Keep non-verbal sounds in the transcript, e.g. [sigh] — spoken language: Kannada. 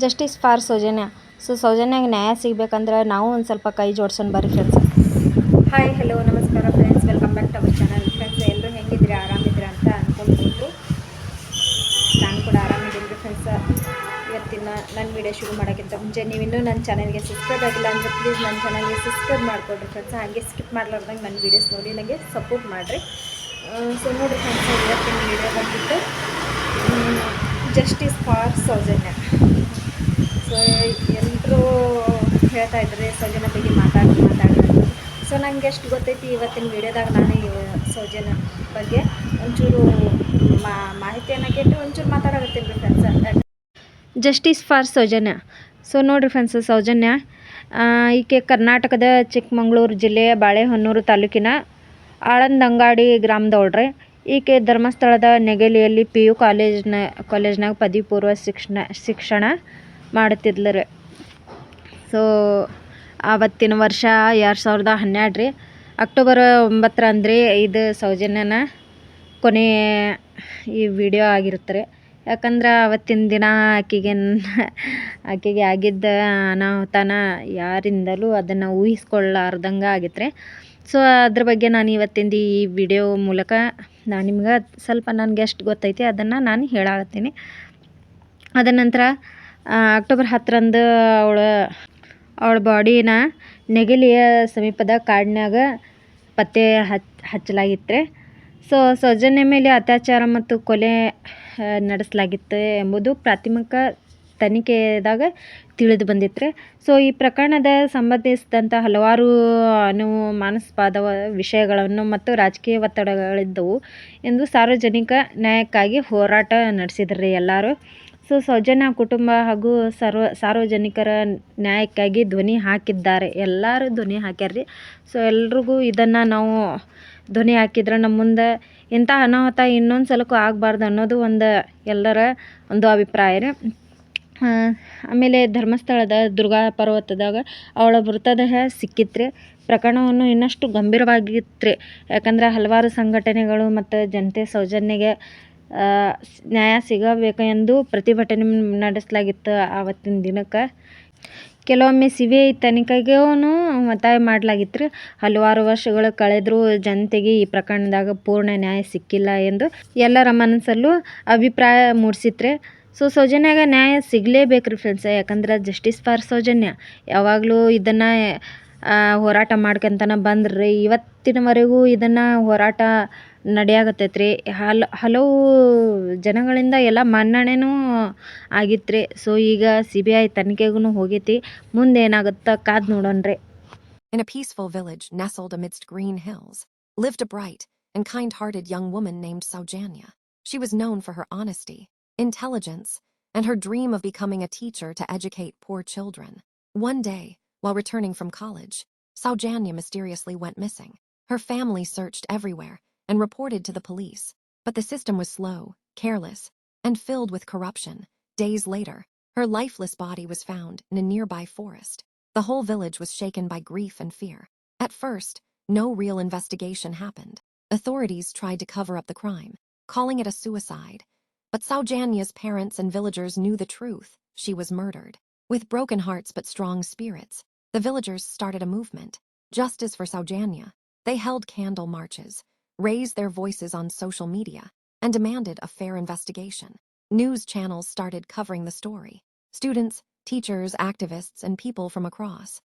Justice for Soujanya. ಸೊ ಸೌಜನ್ಯಾಗ ನ್ಯಾಯ ಸಿಗಬೇಕಂದ್ರೆ ನಾವು ಒಂದು ಸ್ವಲ್ಪ ಕೈ ಜೋಡ್ಸೋಣ ಬರ್ರಿ ಫ್ರೆಂಡ್ಸ್ ಹಾಯ್ ಹಲೋ ನಮಸ್ಕಾರ friends welcome back to our channel friends ಎಲ್ಲರೂ ಹೆಂಗಿದ್ರಿ? ಆರಾಮಿದ್ರಿ ಅಂತ ಅನ್ಕೊಂಡಿದ್ದು ನಾನು ಕೂಡ ಆರಾಮಿದ್ದೀನಿ ಫ್ರೆಂಡ್ಸ್ ಇವತ್ತಿನ ನನ್ನ ವಿಡಿಯೋ ಶುರು ಮಾಡೋಕ್ಕಿಂತ ಮುಂಚೆ ನೀವು ಇನ್ನೂ ನನ್ನ ಚಾನಲ್ಗೆ ಸಬ್ಸ್ಕ್ರೈಬ್ ಆಗಿಲ್ಲ ಅಂದರೆ ಪ್ಲೀಸ್ ನನ್ನ ಚಾನಲ್ಗೆ ಸಬ್ಸ್ಕ್ರೈಬ್ ಮಾಡಿಕೊಡ್ರಿ ಫ್ರೆಂಡ್ಸ್ ಹಾಗೆ ಸ್ಕಿಪ್ ಮಾಡ್ಲಾರ್ದಂಗೆ ನನ್ನ ವೀಡಿಯೋಸ್ ನೋಡಿ ನನಗೆ ಸಪೋರ್ಟ್ ಮಾಡಿರಿ. ಸೊ ನೋಡಿ ಫ್ರೆಂಡ್ಸ್ ಇವತ್ತಿನ ವಿಡಿಯೋ ಬಂದಿತ್ತು ಜಸ್ಟಿಸ್ ಫಾರ್ ಸೌಜನ್ಯ. ಸೊ ಎಲ್ಲರೂ ಹೇಳ್ತಾ ಇದ್ರಿ ಸೌಜನ್ಯ ಬಗ್ಗೆ ಮಾತಾಡಿ ಮಾತಾಡಿ. ಸೊ ನನಗೆ ಎಷ್ಟು ಗೊತ್ತೈತಿ ಇವತ್ತಿನ ವಿಡಿಯೋದಾಗ ನಾನು ಸೌಜನ್ಯ ಬಗ್ಗೆ. ಒಂಚೂರು ಮಾ, ಮಾಹಿತಿಯನ್ನು ಕೇಳಿ ಒಂಚೂರು ಮಾತಾಡಕತ್ತೀನಿ ರೀ friends justice for Soujanya. So ನೋಡಿರಿ ಫ್ರೆಂಡ್ಸ್ ಸೌಜನ್ಯ ಈಕೆ ಕರ್ನಾಟಕದ ಚಿಕ್ಕಮಗಳೂರು ಜಿಲ್ಲೆಯ ಬಾಳೆಹೊನ್ನೂರು ತಾಲೂಕಿನ ಆಳಂದಂಗಾಡಿ ಗ್ರಾಮದವಳ್ರಿ. ಈಕೆ ಧರ್ಮಸ್ಥಳದ ನೆಗಲಿಯಲ್ಲಿ ಪಿ ಯು ಕಾಲೇಜ್ನ ಕಾಲೇಜ್ನಾಗ ಪದವಿ ಪೂರ್ವ ಶಿಕ್ಷಣ ಶಿಕ್ಷಣ ಮಾಡುತ್ತಿದ್ಲು ರೀ ಸೊ ಆವತ್ತಿನ ವರ್ಷ ಎರಡು ಸಾವಿರದ ಹನ್ನೆರಡು ರೀ. ಅಕ್ಟೋಬರ್ ಒಂಬತ್ತರ ಅಂದರೆ ಇದು ಸೌಜನ್ಯನ ಕೊನೆ ಈ ವಿಡಿಯೋ ಆಗಿರುತ್ತೆ ಯಾಕಂದ್ರೆ ಅವತ್ತಿನ ದಿನ ಆಕೆಗೆ [laughs] ಆಕೆಗೆ ಆಗಿದ್ದ ಅನಾಹುತನ ಯಾರಿಂದಲೂ ಅದನ್ನು ಊಹಿಸ್ಕೊಳ್ಳಾರ್ದಂಗೆ ಆಗಿತ್ತು ರೀ. ಸೊ ಅದ್ರ ಬಗ್ಗೆ ನಾನು ಇವತ್ತಿಂದ ಈ ವಿಡಿಯೋ ಮೂಲಕ ನಾನು ನಿಮ್ಗೆ ಸ್ವಲ್ಪ ನನಗೆ ಎಷ್ಟು ಗೊತ್ತೈತಿ ಅದನ್ನು ನಾನು ಹೇಳಾಕತ್ತೀನಿ ಅದ ನಂತರ ಆ, ಅಕ್ಟೋಬರ್ ಹತ್ತರಂದು ಅವಳ ಅವಳ ಬಾಡಿನ ನೆಗಲಿಯ ಸಮೀಪದ ಕಾಡಿನಾಗ ಪತ್ತೆ ಹಚ್ ಹಚ್ಚಲಾಗಿತ್ತು ಸೊ, ಸೌಜನ್ಯ ಮೇಲೆ ಅತ್ಯಾಚಾರ ಮತ್ತು ಕೊಲೆ ನಡೆಸಲಾಗಿತ್ತು ಎಂಬುದು ಪ್ರಾಥಮಿಕ ತನಿಖೆದಾಗ ತಿಳಿದು ಬಂದಿತ್ತು ಸೊ, ಈ ಪ್ರಕರಣದ ಸಂಬಂಧಿಸಿದಂಥ ಹಲವಾರು ಅನುಮಾನಾಸ್ಪದ ವಿಷಯಗಳನ್ನು ಮತ್ತು ರಾಜಕೀಯ ಒತ್ತಡಗಳಿದ್ದವು ಎಂದು ಸಾರ್ವಜನಿಕ ನ್ಯಾಯಕ್ಕಾಗಿ ಹೋರಾಟ ನಡೆಸಿದ್ರಿ ಎಲ್ಲರೂ. ಸೊ ಸೌಜನ್ಯ ಕುಟುಂಬ ಹಾಗೂ ಸರ್ವ ಸಾರ್ವಜನಿಕರ ನ್ಯಾಯಕ್ಕಾಗಿ ಧ್ವನಿ ಹಾಕಿದ್ದಾರೆ. ಎಲ್ಲರೂ ಧ್ವನಿ ಹಾಕ್ಯಾರ ರೀ ಸೊ ಎಲ್ರಿಗೂ ಇದನ್ನು ನಾವು ಧ್ವನಿ ಹಾಕಿದ್ರೆ ನಮ್ಮ ಮುಂದೆ ಇಂಥ ಅನಾಹುತ ಇನ್ನೊಂದು ಸಲಕ್ಕೂ ಆಗಬಾರ್ದು ಅನ್ನೋದು ಒಂದು ಎಲ್ಲರ ಒಂದು ಅಭಿಪ್ರಾಯ ರೀ. ಆಮೇಲೆ ಧರ್ಮಸ್ಥಳದ ದುರ್ಗಾ ಪರ್ವತದಾಗ ಅವಳ ಮೃತದೇಹ ಸಿಕ್ಕಿತ್ರಿ. ಪ್ರಕರಣವನ್ನು ಇನ್ನಷ್ಟು ಗಂಭೀರವಾಗಿತ್ತು ರೀ ಯಾಕಂದ್ರೆ ಹಲವಾರು ಸಂಘಟನೆಗಳು ಮತ್ತು ಜನತೆ ಸೌಜನ್ಯಗೆ ನ್ಯಾಯ ಸಿಗಬೇಕು ಎಂದು ಪ್ರತಿಭಟನೆ ನಡೆಸಲಾಗಿತ್ತು ಆವತ್ತಿನ ದಿನಕ್ಕೆ. ಕೆಲವೊಮ್ಮೆ ಸಿ ಬಿ ಐ ತನಿಖೆಗೂ ಒತ್ತಾಯ ಮಾಡಲಾಗಿತ್ತು. ಹಲವಾರು ವರ್ಷಗಳು ಕಳೆದರೂ ಜನತೆಗೆ ಈ ಪ್ರಕರಣದಾಗ ಪೂರ್ಣ ನ್ಯಾಯ ಸಿಕ್ಕಿಲ್ಲ ಎಂದು ಎಲ್ಲರ ಮನಸ್ಸಲ್ಲೂ ಅಭಿಪ್ರಾಯ ಮೂಡಿಸಿತ್ರೆ ಸೊ, ಸೌಜನ್ಯಾಗ ನ್ಯಾಯ ಸಿಗಲೇಬೇಕು ರೀ ಫ್ರೆಂಡ್ಸ್ ಯಾಕಂದ್ರೆ ಜಸ್ಟಿಸ್ ಫಾರ್ ಸೌಜನ್ಯ. ಯಾವಾಗಲೂ ಇದನ್ನು ಹೋರಾಟ ಮಾಡ್ಕೊಂತನ ಬಂದ್ರಿ ಇವತ್ತಿನವರೆಗೂ ಇದನ್ನು ಹೋರಾಟ ನಡೆಯಾಗತ್ತೈತೆ ರೀ ಹಲ್ ಹಲವು ಜನಗಳಿಂದ ಎಲ್ಲ ಮನ್ನಣೆನೂ ಆಗಿತ್ತು ರೀ ಸೊ ಈಗ ಸಿ ಬಿ ಐ ತನಿಖೆಗೂ ಹೋಗೈತಿ ಮುಂದೆ ಏನಾಗುತ್ತೆ ಕಾದು ನೋಡೋಣ In a peaceful village nestled amidst green hills, lived a bright and kind hearted young woman named Saujanya. She was known for her honesty, intelligence, and her dream of becoming a teacher to educate poor children. One day, while returning from college, Saujanya mysteriously went missing. Her family searched everywhere and reported to the police, but the system was slow, careless, and filled with corruption. Days later, her lifeless body was found in a nearby forest. The whole village was shaken by grief and fear. At first, no real investigation happened. Authorities tried to cover up the crime, calling it a suicide. But Saujanya's parents and villagers knew the truth. She was murdered. With broken hearts but strong spirits, the villagers started a movement, Justice for Saujanya. They held candle marches, raised their voices on social media, and demanded a fair investigation. News channels started covering the story. Students, teachers, activists, and people from across.